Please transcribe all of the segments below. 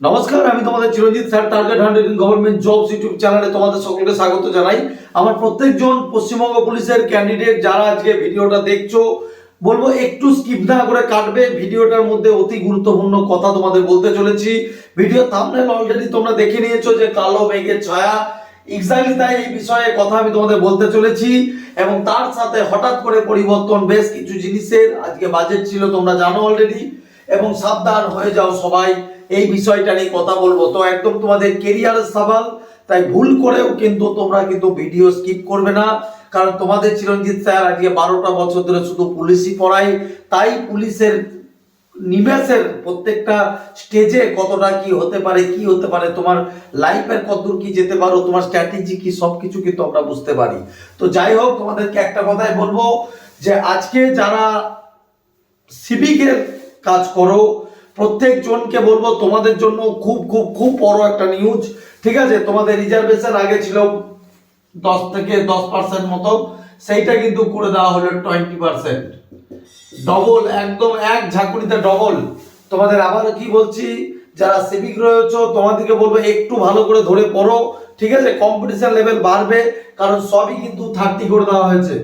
নমস্কার, আমি তোমাদের Chiranjit sir target hundred government jobs YouTube চ্যানেলে তোমাদের সকলকে স্বাগত জানাই। আমার প্রত্যেকজন পশ্চিমবঙ্গ পুলিশের ক্যান্ডিডেট যারা আজকে ভিডিওটা দেখছ, বলব একটু স্কিপ না করে কাটবে। ভিডিওটার মধ্যে অতি গুরুত্বপূর্ণ কথা তোমাদের বলতে চলেছি। ভিডিও থাম্বনেল অলরেডি তোমরা দেখে নিয়েছো যে কালো মেঘের ছায়া। এক্স্যাক্টলি তাই এই বিষয়ে কথা আমি তোমাদের বলতে চলেছি এবং তার সাথে হঠাৎ করে পরিবর্তন, বেশ কিছু জিনিসের আজকে বাজেট ছিল, তোমরা জানো অলরেডি এবং সাবধান হয়ে যাও সবাই। এই বিষয়টা নিয়ে কথা বলব। তো একদম তোমাদের কেরিয়ারের সওয়াল, তাই ভুল করেও কিন্তু তোমরা কিন্তু ভিডিও স্কিপ করবে না। কারণ তোমাদের চিরঞ্জিত স্যার আজকে বারোটা বছর ধরে শুধু পুলিশই পড়াই তাই পুলিশের নিমেষের প্রত্যেকটা স্টেজে কতটা কি হতে পারে, কি হতে পারে, তোমার লাইফের কতদূর কি যেতে পারো, তোমার স্ট্র্যাটেজি কি সব কিছু কিন্তু আমরা বুঝতে পারি। তো যাই হোক, তোমাদেরকে একটা কথাই বলব যে আজকে যারা সিভিকের কাজ করো। প্রত্যেক জনকে বলব, তোমাদের জন্য খুব খুব খুব বড় একটা নিউজ ঠিক আছে? তোমাদের রিজার্ভেশন আগে ছিল দশ থেকে দশ পার্সেন্ট মতো। সেইটা কিন্তু করে দেওয়া হলো টোয়েন্টি পার্সেন্ট ডবল একদম এক ঝাঁকুনিতে ডবল তোমাদের আবারও কি বলছি, যারা সিভিক রয়েছে, তোমাদেরকে বলব, একটু ভালো করে ধরে পড়ো। ঠিক আছে? কম্পিটিশন লেভেল বাড়বে, কারণ সবই কিন্তু থার্টি করে দেওয়া হয়েছে।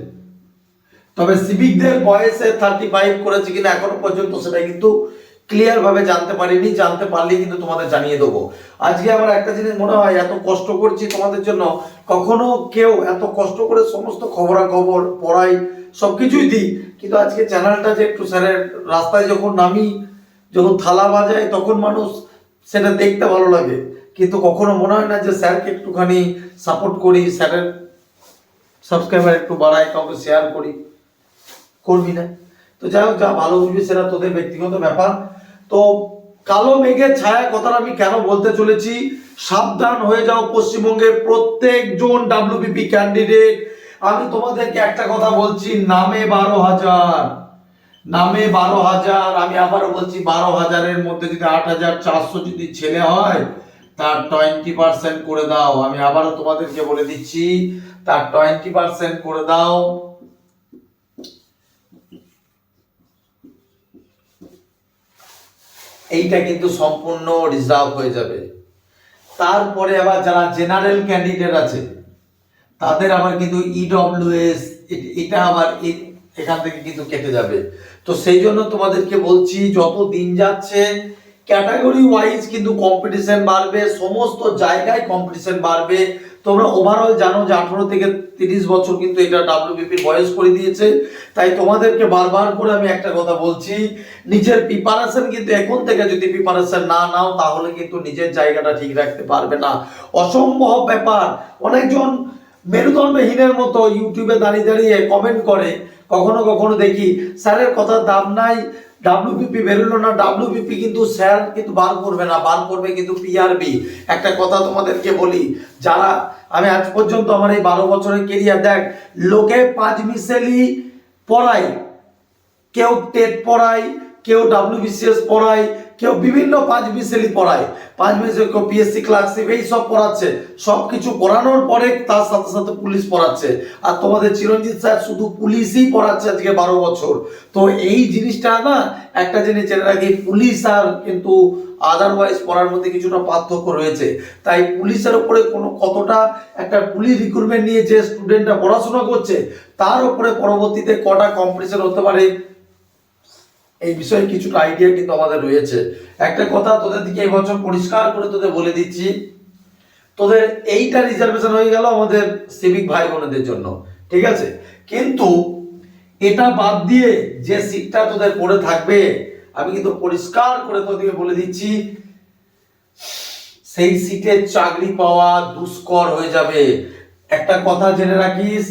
তবে সিভিকদের বয়সে থার্টি ফাইভ করেছে কিনা এখনও পর্যন্ত সেটা কিন্তু ক্লিয়ার ভাবে জানতে পারিনি, জানতে পারলেই কিন্তু তোমাদের জানিয়ে দেবো। আজকে আমার একটা জিনিস মনে হয় এত কষ্ট করছি তোমাদের জন্য, কখনো কেউ এত কষ্ট করে সমস্ত খবরাখবর, পড়াই সবকিছুই দিই, কিন্তু আজকে চ্যানেলটা যে একটু স্যারের রাস্তায় যখন নামি, যখন থালা বাজায়, তখন মানুষ সেটা দেখতে ভালো লাগে। কিন্তু কখনো মনে হয় না যে স্যারকে একটুখানি সাপোর্ট করি, স্যারের সাবস্ক্রাইবার একটু বাড়াই, কাউকে শেয়ার করি। করবি না। তো যাই হোক, যা ভালো বুঝবি, সেটা তোদের ব্যক্তিগত ব্যাপার। তো কালো মেঘের ছায়া কথাটা আমি কেন বলতে চলেছি? সাবধান হয়ে যাও পশ্চিমবঙ্গের প্রত্যেকজন ডাব্লিউবিপি ক্যান্ডিডেট আমি তোমাদেরকে একটা কথা বলছি, নামে বারো হাজার। নামে বারো হাজার, আমি আবারও বলছি, বারো হাজারের মধ্যে যদি আট হাজার চারশো যদি ছেলে হয়, তার টোয়েন্টি পার্সেন্ট করে দাও। আমি আবারও তোমাদেরকে বলে দিচ্ছি, তার টোয়েন্টি পার্সেন্ট করে দাও। এইটা কিন্তু সম্পূর্ণ রিজার্ভ হয়ে যাবে। তারপরে আবার যারা জেনারেল ক্যান্ডিডেট আছে, তাদের আবার কিন্তু ইডব্লিউএস এটা আবার এখান থেকে কিন্তু কেটে যাবে। তো সেই জন্য তোমাদেরকে বলছি, যত দিন যাচ্ছে ক্যাটাগরি ওয়াইজ কিন্তু কম্পিটিশন বাড়বে, সমস্ত জায়গায় কম্পিটিশন বাড়বে। তোমরা ওভারঅল জানো যে আঠারো থেকে তিরিশ বছর কিন্তু এটা ডাব্লিউবিপির বয়স করে দিয়েছে। তাই তোমাদেরকে বারবার করে আমি একটা কথা বলছি, নিজের প্রিপারেশন কিন্তু এখন থেকে যদি প্রিপারেশন না নাও, তাহলে কিন্তু নিজের জায়গাটা ঠিক রাখতে পারবে না। অসম্ভব ব্যাপার। অনেকজন মেরুদণ্ডহীনের মতো ইউটিউবে দাঁড়িয়ে দাঁড়িয়ে কমেন্ট করে কখনো কখনো দেখি, স্যারের কথা দাম নাই ডাব্লিউপিপি বেরোলো না ডাব্লিউপিপি কিন্তু স্যার কিন্তু বার করবে না বার করবে কিন্তু পিআরবি একটা কথা তোমাদেরকে বলি, যারা, আমি আজ পর্যন্ত আমার এই বারো বছরের কেরিয়ার দেখ, লোকে পাঁচ মিশেলি পড়ায়, কেউ টেট পড়ায়, কেউ ডাব্লিউবিসিএস পড়ায় কেউ বিভিন্ন পাঁচ মিশেলি পড়ায়। পাঁচ মিশেল কেউ পিএসসি ক্লার্কশিপ এই সব পড়াচ্ছে। সব কিছু পড়ানোর পরে তার সাথে সাথে পুলিশ পড়াচ্ছে। আর তোমাদের চিরঞ্জিত স্যার শুধু পুলিশই পড়াচ্ছে আজকে বারো বছর। তো এই জিনিসটা না, একটা জিনিস জেনে রাখি, পুলিশ আর কিন্তু আদারওয়াইজ পড়ার মধ্যে কিছুটা পার্থক্য রয়েছে। তাই পুলিশের উপরে কোনো কতটা একটা পুলিশ রিক্রুটমেন্ট নিয়ে যে স্টুডেন্টরা পড়াশোনা করছে, তার উপরে পরবর্তীতে কটা কম্পিটিশন হতে পারে এই বিষয়ে কিছুটা আইডিয়া কিন্তু আমাদের রয়েছে। একটা কথা তোদের দিকে এবছর পরিষ্কার করে তোদের বলে দিচ্ছি। তোদের এইটা রিজার্ভেশন হয়ে গেল আমাদের সিভিক ভাই বোনেদের জন্য, ঠিক আছে? কিন্তু এটা বাদ দিয়ে যে সিটটা তোদের পড়ে থাকবে, আমি কিন্তু পরিষ্কার করে তোদেরকে বলে দিচ্ছি, সেই সিটে চাকরি পাওয়া দুষ্কর হয়ে যাবে। একটা কথা জেনে রাখিস,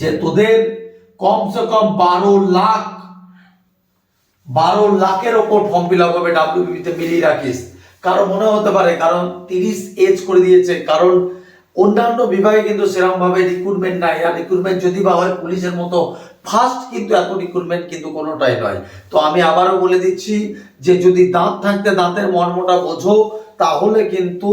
যে তোদের কমসে কম বারো লাখ বারো লাখের ওপর ফর্ম ফিল আপ হবে ডাব্লিউবিতে মিলিয়ে রাখিস। কারও মনে হতে পারে, কারণ তিরিশ এজ করে দিয়েছে। কারণ অন্যান্য বিভাগে কিন্তু সেরকম ভাবে রিক্রুটমেন্ট নাই। আর রিক্রুটমেন্ট যদি বা হয়, পুলিশের মতো ফার্স্ট কিন্তু এত রিক্রুটমেন্ট কিন্তু কোনোটাই নয়। তো আমি আবারও বলে দিচ্ছি যে যদি দাঁত থাকতে দাঁতের মর্মটা বোঝো তাহলে কিন্তু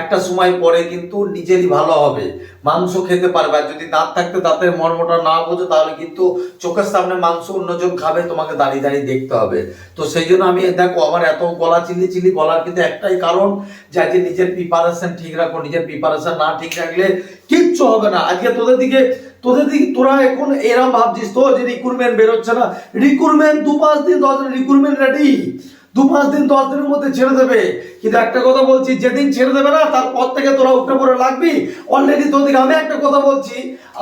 একটা সময় পরে কিন্তু নিজেরই ভালো হবে। মাংস খেতে পারবে, আর যদি দাঁত থাকতে দাঁতের মর্মটা না বোঝো, তাহলে কিন্তু চোখের সামনে মাংস অন্যজন খাবে, তোমাকে দাঁড়িয়ে দাঁড়িয়ে দেখতে হবে। তো সেই জন্য আমি, দেখো, আমার এত গলা চিল্লি চিল্লি বলার কিন্তু একটাই কারণ যে আজকে নিজের প্রিপারেশন ঠিক রাখো, নিজের প্রিপারেশন না ঠিক রাখলে কিচ্ছু হবে না। আজকে তোদের দিকে তোদের দিকে, তোরা এখন এরম ভাবছিস তো যে রিক্রুটমেন্ট বেরোচ্ছে না রিক্রুটমেন্ট দু পাঁচ দিন, দশ রিক্রুটমেন্ট রেডি দু পাঁচ দিন, দশ দিনের মধ্যে ছেড়ে দেবে। কিন্তু একটা কথা বলছি, যেদিন ছেড়ে দেবে না তারপর থেকে তোরা উঠে পড়ে লাগবি অলরেডি তোদেরকে আমি একটা কথা বলছি,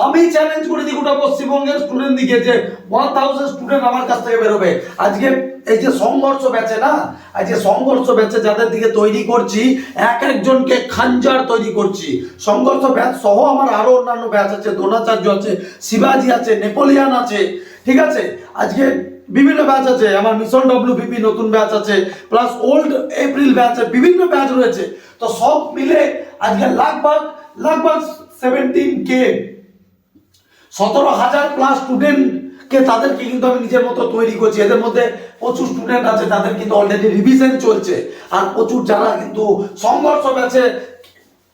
আমি চ্যালেঞ্জ করেছি গোটা পশ্চিমবঙ্গের স্টুডেন্ট দিকে যে ওয়ান থাউজেন্ড স্টুডেন্ট আমার কাছ থেকে বেরোবে। আজকে এই যে সংঘর্ষ ব্যাচে না, এই যে সংঘর্ষ ব্যাচে যাদের দিকে তৈরি করছি, এক একজনকে খাঞ্জার তৈরি করছি। সংঘর্ষ ব্যাচ সহ আমার আরও অন্যান্য ব্যাচ আছে দ্রোণাচার্য আছে, শিবাজি আছে, নেপোলিয়ান আছে। ঠিক আছে? আজকে বিভিন্ন ব্যাচ আছে, আমার মিশন ডব্লিউপিপি নতুন ব্যাচ আছে প্লাস ওল্ড এপ্রিল ব্যাচ আছে বিভিন্ন ব্যাচ রয়েছে। তো সব মিলে আজকে লাগভাগ লাগভাগ সেভেন্টিন কে সতেরো হাজার প্লাস স্টুডেন্টকে তাদেরকে কিন্তু আমি নিজের মতো তৈরি করছি। এদের মধ্যে প্রচুর স্টুডেন্ট আছে, তাদের কিন্তু অলরেডি রিভিশন চলছে। আর প্রচুর যারা কিন্তু সংঘর্ষ ব্যাচে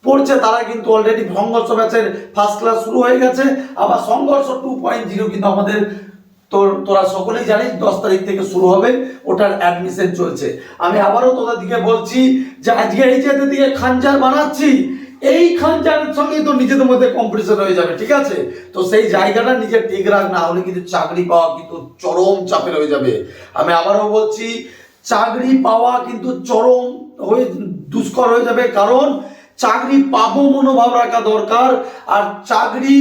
পড়ছে, তারা কিন্তু অলরেডি সংঘর্ষ ব্যাচের ফার্স্ট ক্লাস শুরু হয়ে গেছে। আবার সংঘর্ষ টু পয়েন্ট জিরো কিন্তু আমাদের তোর, তোরা সকলেই জানিস দশ তারিখ থেকে শুরু হবে, ওটার অ্যাডমিশন চলছে। আমি আবারও তোদের দিকে বলছি যে আজকে এই যে দিকে খানজার বানাচ্ছি, এই খানজারের সঙ্গেই তো নিজেদের মধ্যে কম্পিটিশন হয়ে যাবে, ঠিক আছে? তো সেই জায়গাটা নিজের ঠিক রাখ, না হলে কিন্তু চাকরি পাওয়া কিন্তু চরম চাপের হয়ে যাবে। আমি আবারও বলছি, চাকরি পাওয়া কিন্তু চরম হয়ে, দুষ্কর হয়ে যাবে, কারণ চাকরি পাবো মনোভাব রাখা দরকার, আর চাকরি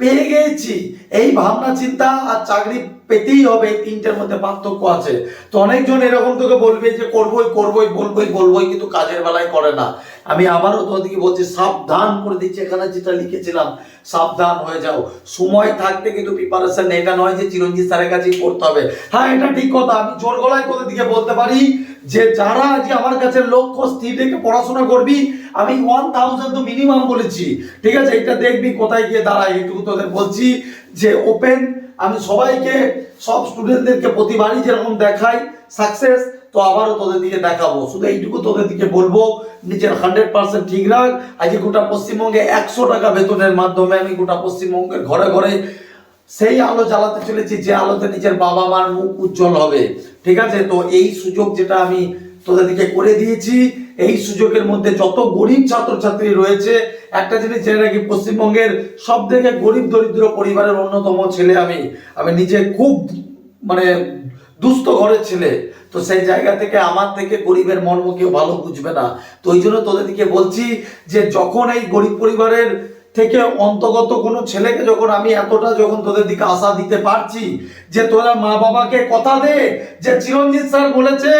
পেয়ে গেছি। এই ভাবনা চিন্তা আর চাকরি পেতেই হবে এই তিনটের মধ্যে পার্থক্য আছে। তো অনেকজন এরকম তোকে বলবে যে করবোই করবোই, বলবোই বলবোই, কিন্তু কাজের বেলায় করে না। আমি আবারও তোদেরকে বলছি, সাবধান করে দিচ্ছি। এখানে যেটা লিখেছিলাম, সাবধান হয়ে যাও। সময় থাকতে কিন্তু প্রিপারেশন এটা নয় যে চিরঞ্জিত স্যারের কাছেই পড়তে হবে। হ্যাঁ এটা ঠিক কথা। আমি জোর গলায় তোদের দিকে বলতে পারি যে যারা আজকে আমার কাছে লক্ষ্য স্থির রেখে পড়াশোনা করবি, আমি ওয়ান থাউজেন্ড তো মিনিমাম বলেছি। ঠিক আছে, এটা দেখবি কোথায় গিয়ে দাঁড়ায়। এইটুকু তোদের বলছি যে ওপেন আমি সবাইকে, সব স্টুডেন্টদেরকে প্রতিবারই যেরকম দেখাই সাকসেস তো আবারও তোদের দিকে দেখাবো। শুধু এইটুকু তোদের দিকে বলব নিজের হান্ড্রেড পার্সেন্ট ঠিক রাখ। আজকে গোটা পশ্চিমবঙ্গে একশো টাকা বেতনের মাধ্যমে আমি গোটা পশ্চিমবঙ্গের ঘরে ঘরে সেই আলো জ্বালাতে চলেছি যে আলোতে নিজের বাবা মার মুখ উজ্জ্বল হবে। ঠিক আছে? তো এই সুযোগ যেটা আমি তোদের দিকে করে দিয়েছি। এই সুযোগের মধ্যে যত গরিব ছাত্রছাত্রী রয়েছে, একটা জিনিস জেনে রাখি, পশ্চিমবঙ্গের সব থেকে গরিব দরিদ্র পরিবারের অন্যতম ছেলে আমি। আমি নিজে খুব মানে দুস্থ ঘরের ছেলে। তো সেই জায়গা থেকে আমার থেকে গরিবের মর্ম কেউ ভালো বুঝবে না। তো ওই জন্য তোদের দিকে বলছি যে, যখন এই গরিব পরিবারের থেকে অন্তগত কোনো ছেলেকে যখন আমি এতটা যখন তোদের দিকে আশা দিতে পারছি, যে তোরা মা বাবাকে কথা দে, যে চিরঞ্জিত স্যার বলেছে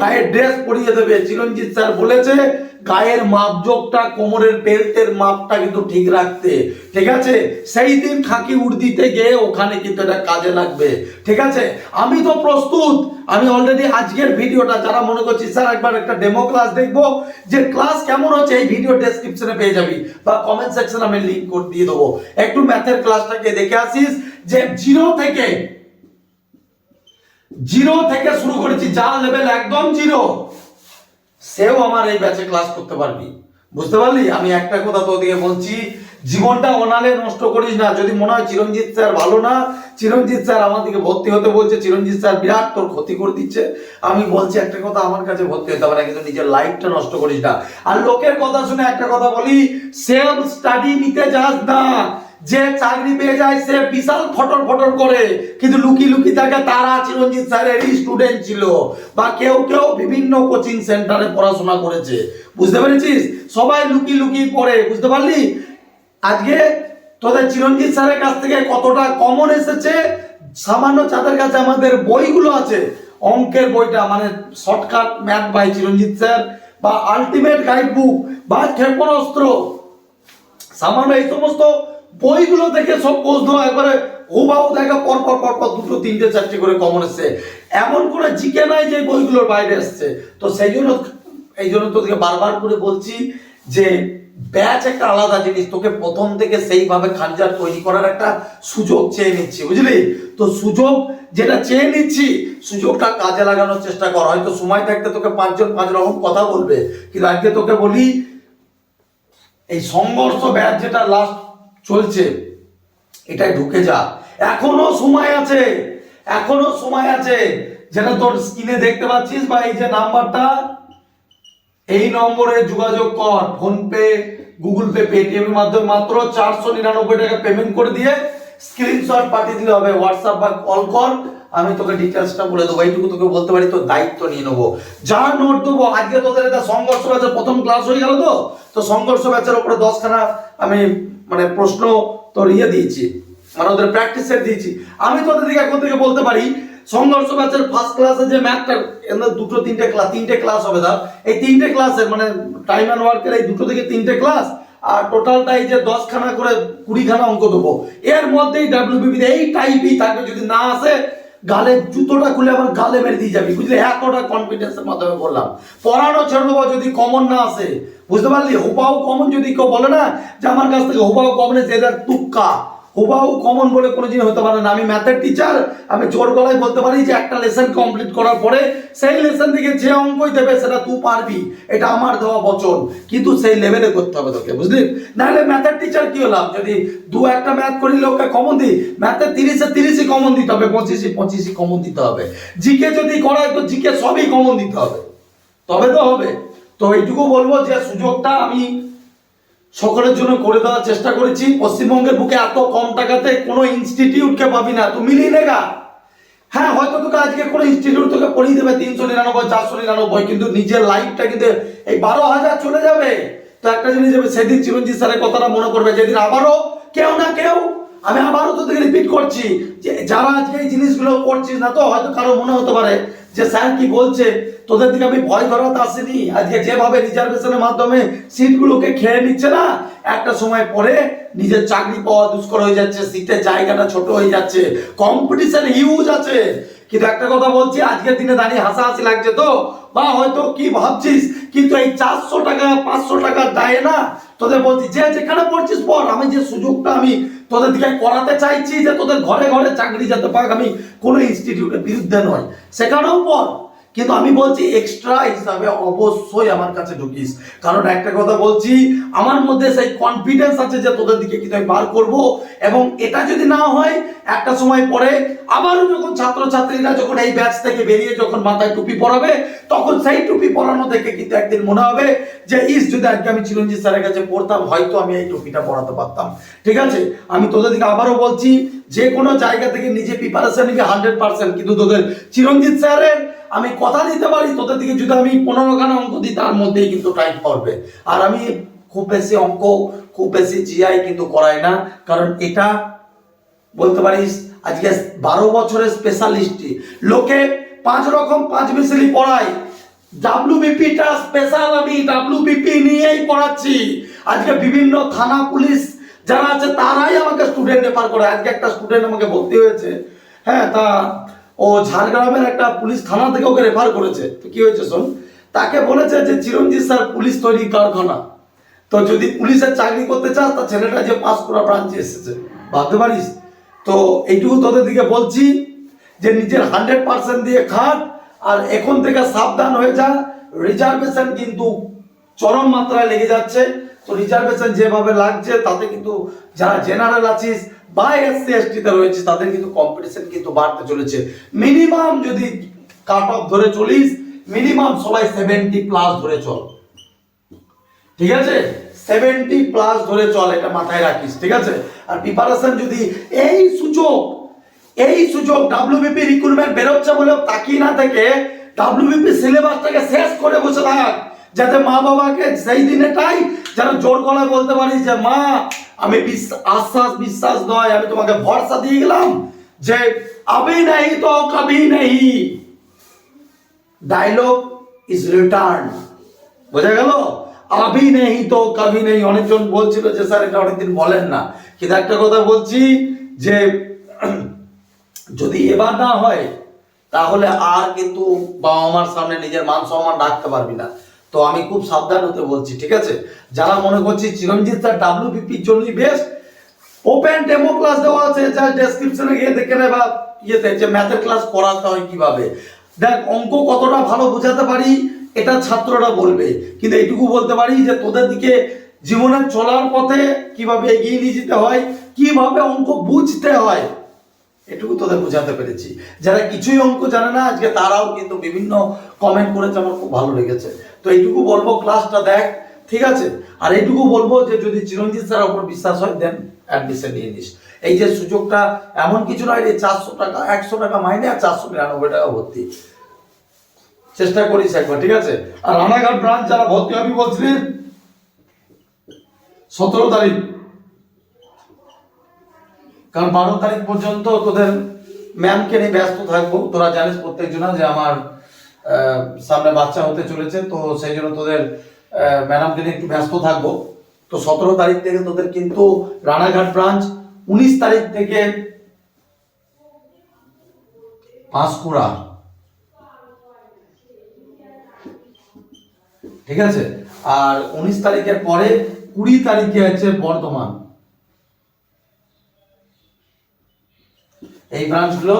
গায়ের ড্রেস পরিয়ে দেবে। চিরঞ্জিত স্যার বলেছে, গায়ের মাপজোকটা কোমরের বেল্টের মাপটা কিন্তু ঠিক রাখতে। ঠিক আছে? সেই দিন খাকি উর্দিতে গিয়ে ওখানে কিন্তু এটা কাজে লাগবে। ঠিক আছে? আমি তো প্রস্তুত। আমি অলরেডি আজকের ভিডিওটা, যারা মনে করছি, স্যার, একবার একটা ডেমো ক্লাস দেখব, যে ক্লাস কেমন হচ্ছে, এই ভিডিও ডেসক্রিপশনে পেয়ে যাবি। বা কমেন্ট সেকশনে আমি লিঙ্ক করে দিয়ে দেবো। একটু ম্যাথের ক্লাসটাকে দেখে আসিস, যে জিরো থেকে জিরো থেকে শুরু করেছি যার লেভেল একদম জিরো। সেও আমার এই ব্যাচে ক্লাস করতে পারবি। বুঝতে পারলি? আমি একটা কথা তোদেরকে বলছি, জীবনটা অনালে নষ্ট করিস না। যদি মনে হয় চিরঞ্জিত স্যার ভালো না, চিরঞ্জিত স্যার আমার দিকে ভর্তি হতে বলছে, চিরঞ্জিত স্যার বিরাট তোর ক্ষতি করে দিচ্ছে। আমি বলছি একটা কথা আমার কাছে ভর্তি হতে না, কিন্তু নিজের লাইফটা নষ্ট করিস না। আর লোকের কথা শুনে একটা কথা বলি সেলফ স্টাডি নিতে যাস না। যে চাকরি পেয়ে যায়, সে বিশাল ফটর ফটর করে। কিন্তু লুকি লুকি থাকে তারা চিরঞ্জিত স্যারের স্টুডেন্ট ছিল বা কেউ কেউ বিভিন্ন কোচিং সেন্টারে পড়াশোনা করেছে। বুঝতে পেরেছিস? সবাই লুকি লুকি করে, বুঝতে পারলি? আজকে তোদের চিরঞ্জিত স্যারের কাছ থেকে কতটা কমন এসেছে? সামান্য যাদের কাছে আমাদের বইগুলো আছে, অঙ্কের বইটা মানে shortcut math by Chiranjit sir বা আলটিমেট গাইড বুক বা ক্ষেপণাস্ত্র, সামান্য এই সমস্ত বইগুলো দেখে সব প্রশ্ন একবারে হুবাহু দেখা পর পর পর পর দুটো, তিনটে, চারটে করে কমন এসছে। এমন করে জিকে নাই যে বইগুলোর বাইরে এসছে। তো সেই জন্য, এই জন্য তোদেরকে বারবার করে বলছি যে ব্যাচ একটা আলাদা জিনিস, তোকে প্রথম থেকে সেইভাবে খানজার তৈরি করার একটা সুযোগ চেয়ে নিচ্ছি, বুঝলি? তো সুযোগ যেটা চেয়ে নিচ্ছি, সুযোগটা কাজে লাগানোর চেষ্টা কর। হয়তো সময় থাকতে তোকে পাঁচজন, পাঁচ রকম কথা বলবে। কিন্তু আজকে তোকে বলি, এই সংঘর্ষ ব্যাচ যেটা লাস্ট চলছে। এটাই ঢুকে যা। এখনও সময় আছে, এখনও সময় আছে। যেটা তোর স্ক্রিনে দেখতে পাচ্ছিস বা এই যে নাম্বারটা, এই নম্বরে যোগাযোগ কর। ফোনপে, গুগল পে, পেটিএম এর মাধ্যমে মাত্র চারশো নিরানব্বই টাকা পেমেন্ট করে দিয়ে স্ক্রিনশট পাঠিয়ে দিলে হবে। হোয়াটসঅ্যাপ বা কল কর। আমি তোকে ডিটেলসটা বলে দেবো, এইটুকু তোকে বলতে পারি তো দায়িত্ব নিয়ে নেব। যা নোট দেবো, আজকে তোদের এটা সংঘর্ষ ব্যাচের প্রথম ক্লাস হয়ে গেল তো? তো সংঘর্ষ ব্যাচের উপরে দশখানা আমি মানে প্রশ্ন তোর ইয়ে দিয়েছি মানে ওদের প্র্যাকটিস সেট দিয়েছি। আমি তোদের দিকে এখন থেকে বলতে পারি, সংঘর্ষ ব্যাচের ফার্স্ট ক্লাসে যে ম্যাথটা দুটো তিনটে ক্লাস তিনটে ক্লাস হবে ধর এই তিনটে ক্লাসের মানে টাইম অ্যান্ড ওয়ার্কের এই দুটো থেকে তিনটে ক্লাস আর টোটালটা এই যে দশখানা করে কুড়িখানা অঙ্ক দেবো। এর মধ্যেই ডাব্লিউবিপি এই টাইপই থাকবে যদি না আসে গালে জুতোটা খুলে আবার গালে মেরে দিয়ে যাবি, বুঝলি? এতটা কনফিডেন্সের মাধ্যমে বললাম। পড়ানো ছেড়ে দেবো যদি কমন না আসে। বুঝতে পারলি? হোপাও কমন যদি কেউ বলে না যে আমার কাছ থেকে হোপাও কমন এসে এটা তুক্কা। হুবাহু কমন বলে কোনো জিনিস হতে পারে না। আমি ম্যাথের টিচার আমি জোর গলায় বলতে পারি যে একটা লেসন কমপ্লিট করার পরে সেই লেসন থেকে যে অঙ্কই দেবে সেটা তুই পারবি। এটা আমার দেওয়া বচন। কিন্তু সেই লেভেলে করতে হবে তোকে, বুঝলি? নাহলে ম্যাথের টিচার কি হলাম? যদি দু একটা ম্যাথ করিলে ওকে কমন দিই ম্যাথের তিরিশে তিরিশই কমন দিতে হবে পঁচিশে পঁচিশই কমন দিতে হবে। জিকে যদি করায়, তো জিকে সবই কমন দিতে হবে। তবে তো হবে। তো এইটুকু বলব যে সুযোগটা আমি সকলের জন্য করে দেওয়ার চেষ্টা করেছি। পশ্চিমবঙ্গের বুকে এত কম টাকাতে কোনো ইনস্টিটিউটকে পাবি না তুমি মিলিয়ে নেগা হ্যাঁ হয়তো তোকে আজকে কোনো ইনস্টিটিউট তোকে পড়িয়ে দেবে, তিনশো নিরানব্বই, চারশো নিরানব্বই, কিন্তু নিজের লাইফটা কিন্তু এই বারো হাজার চলে যাবে। তো একটা জিনিস যাবে সেদিন চিরঞ্জিত স্যারের কথাটা মনে করবে যেদিন আবারও কেউ না কেউ, আমি আবারও তোদেরকে রিপিট করছি যে যারা আজকে এই জিনিসগুলো করছিস না তো হয়তো কারও মনে হতে পারে যে স্যার কি বলছে? তোদের দিকে আমি ভয় ধরাতে আসিনি। আজকে যেভাবে রিজার্ভেশনের মাধ্যমে সিটগুলোকে খেয়ে নিচ্ছে না, একটা সময় পরে নিজের চাকরি পাওয়া দুষ্কর হয়ে যাচ্ছে সিটের জায়গাটা ছোট হয়ে যাচ্ছে কম্পিটিশন হিউজ আছে। কিন্তু একটা কথা বলছি, আজকের দিনে দাঁড়িয়ে হাসাহাসি লাগছে তো। বা হয়তো কি ভাবছিস? কিন্তু এই চারশো টাকা, পাঁচশো টাকা দেয় না। তোদের বলছি, যে যেখানে পড়ছিস পর আমি যে সুযোগটা আমি তোদের দিকে করাতে চাইছি যে তোদের ঘরে ঘরে চাকরি যেতে পাক, আমি কোনো ইনস্টিটিউটের বিরুদ্ধে নয়, সেখানেও পর কিন্তু আমি বলছি এক্সট্রা হিসাবে অবশ্যই আমার কাছে ঢুকিস। কারণ একটা কথা বলছি, আমার মধ্যে সেই কনফিডেন্স আছে যে তোদের দিকে কিন্তু আমি বার করব এবং এটা যদি না হয়, একটা সময় পরে আবারও যখন ছাত্রছাত্রীরা যখন এই ব্যাচ থেকে বেরিয়ে যখন মাথায় টুপি পরাবে, তখন সেই টুপি পরানো দেখে কিন্তু একদিন মনে হবে যে, ইস, যদি আজকে আমি চিরঞ্জিত স্যারের কাছে পড়তাম, হয়তো আমি এই টুপিটা পরাতে পারতাম। ঠিক আছে? আমি তোদের দিকে আবারও বলছি, যে কোনো জায়গা থেকে নিজে প্রিপারেশন নিবি হান্ড্রেড পার্সেন্ট কিন্তু তোদের চিরঞ্জিত স্যারের আমি কথা দিতে পারি, তোদের দিকে যদি আমি পনেরো খানা অঙ্ক দিই, তার মধ্যেই কিন্তু টাইপ পড়বে। আর আমি খুব বেশি অঙ্ক, খুব বেশি জিআই কিন্তু করাই না, কারণ এটা বলতে পারিস, আজকে বারো বছরের স্পেশালিস্টই লোকে পাঁচ রকম পাঁচ মিশালি পড়ায়। ডাব্লিউবিপিটা স্পেশাল আমি ডাব্লিউবিপি নিয়েই পড়াচ্ছি। আজকে বিভিন্ন থানা পুলিশ যারা আছে, তারাই আমাকে স্টুডেন্ট রেফার করে। আজকে একটা স্টুডেন্ট আমাকে ভর্তি হয়েছে। হ্যাঁ তা ও ঝাড়গ্রামের একটা পুলিশ থানা থেকে ওকে রেফার করেছে। তো কি হয়েছে শোন? তাকে বলেছে যে চিরঞ্জিত স্যার পুলিশ তৈরি কারখানা। তো যদি পুলিশের চাকরি করতে চাস তা ছেলেটা যে পাস করা ব্রাঞ্চে এসেছে। ভাবতে পারিস? তো এইটুকু তোদের দিকে বলছি যে নিজের হান্ড্রেড পার্সেন্ট দিয়ে খাট, আর এখন থেকে সাবধান হয়ে যা। রিজার্ভেশন কিন্তু চরম মাত্রায় লেগে যাচ্ছে। তো রিজার্ভেশন যেভাবে লাগছে, তাতে কিন্তু যারা জেনারেল আছিস বা এসসি এসটিতে রয়েছে, তাদের কিন্তু কম্পিটিশন কিন্তু বাড়তে চলেছে। মিনিমাম যদি কাট অফ ধরে চলিস মিনিমাম সবাই সেভেন্টি প্লাস ধরে চল। ঠিক আছে? সেভেন্টি প্লাস ধরে চল, এটা মাথায় রাখিস, ঠিক আছে? আর প্রিপারেশন যদি এই সুযোগ এই সুযোগ ডাব্লিউবিপি রিক্রুটমেন্ট বেরোচ্ছে বলে তাকিয়ে না থেকে ডাব্লিউবিপি সিলেবাসটাকে শেষ করে বসে থাক। যাতে মা বাবাকে সেই দিনেটাই যেন জোর গলায় বলতে পারি যে, মা, আমি আশ্বাস বিশ্বাস নয়, আমি তোমাকে ভরসা দিয়ে গেলাম যে আবি নেই তো কবি নেই। ডায়লগ ইজ রিটার্ন বোঝা গেল? আবি নেই তো কবি নেই। অনেকজন বলছিল যে, স্যার, এটা অনেকদিন বলেন না। কিন্তু একটা কথা বলছি যে, যদি এবার না হয়, তাহলে আর কিন্তু বাবা মার সামনে নিজের মান সম্মান রাখতে পারবি না। তো আমি খুব সাবধান হতে বলছি, ঠিক আছে? যারা মনে করছি চিরঞ্জিত স্যার ডাব্লিউবিপির জন্যই বেস্ট ওপেন ডেমো ক্লাস দেওয়া আছে, যা ডেসক্রিপশনে গিয়ে দেখে নেবে বা ইয়েতে যে ম্যাথের ক্লাস করাতে হয় কীভাবে। দেখ, অঙ্ক কতটা ভালো বোঝাতে পারি, এটা ছাত্ররা বলবে। কিন্তু এইটুকু বলতে পারি যে তোদের দিকে জীবনে চলার পথে কীভাবে এগিয়ে নিয়ে যেতে হয়, কীভাবে অঙ্ক বুঝতে হয়, এটুকু তোদের বোঝাতে পেরেছি। যারা কিছুই অঙ্ক জানে না, আজকে তারাও কিন্তু বিভিন্ন কমেন্ট করেছে, আমার খুব ভালো লেগেছে। তো এইটুকু বলব ক্লাসটা দেখ, ঠিক আছে? আর এইটুকু বলব যে, যদি চিরঞ্জিত স্যার ওপর বিশ্বাস হয় দেন অ্যাডমিশন নিয়ে নিস। এই যে সুযোগটা এমন কিছু নয় যে, চারশো টাকা, একশো টাকা মাইনে আর চারশো নিরানব্বই টাকা ভর্তি। চেষ্টা করিস একবার, ঠিক আছে? আর রানাঘাট ব্রাঞ্চ যারা ভর্তি হবি, বলছিলি? সতেরো তারিখ। কারণ বারো তারিখ পর্যন্ত তোদের ম্যামকে নিয়ে ব্যস্ত থাকব। তোরা জানিস প্রত্যেকজনা যে আমার সামনে বাচ্চা হতে চলেছে, তো সেই জন্য তোদের ম্যাডামকে নিয়ে একটু ব্যস্ত থাকব। তো সতেরো তারিখ থেকে তোদের কিন্তু রানাঘাট ব্রাঞ্চ, উনিশ তারিখ থেকে পাঁশকুড়া। ঠিক আছে? আর উনিশ তারিখের পরে কুড়ি তারিখে আছে বর্ধমান। এই ব্রাঞ্চগুলো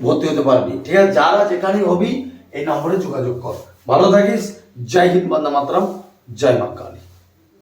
ভর্তি হতে পারবি। ঠিক আছে? যারা যেখানেই হবি এই নম্বরে যোগাযোগ কর। ভালো থাকিস। জয় হিন্দ বন্দে মাতরম। জয় মা কালী।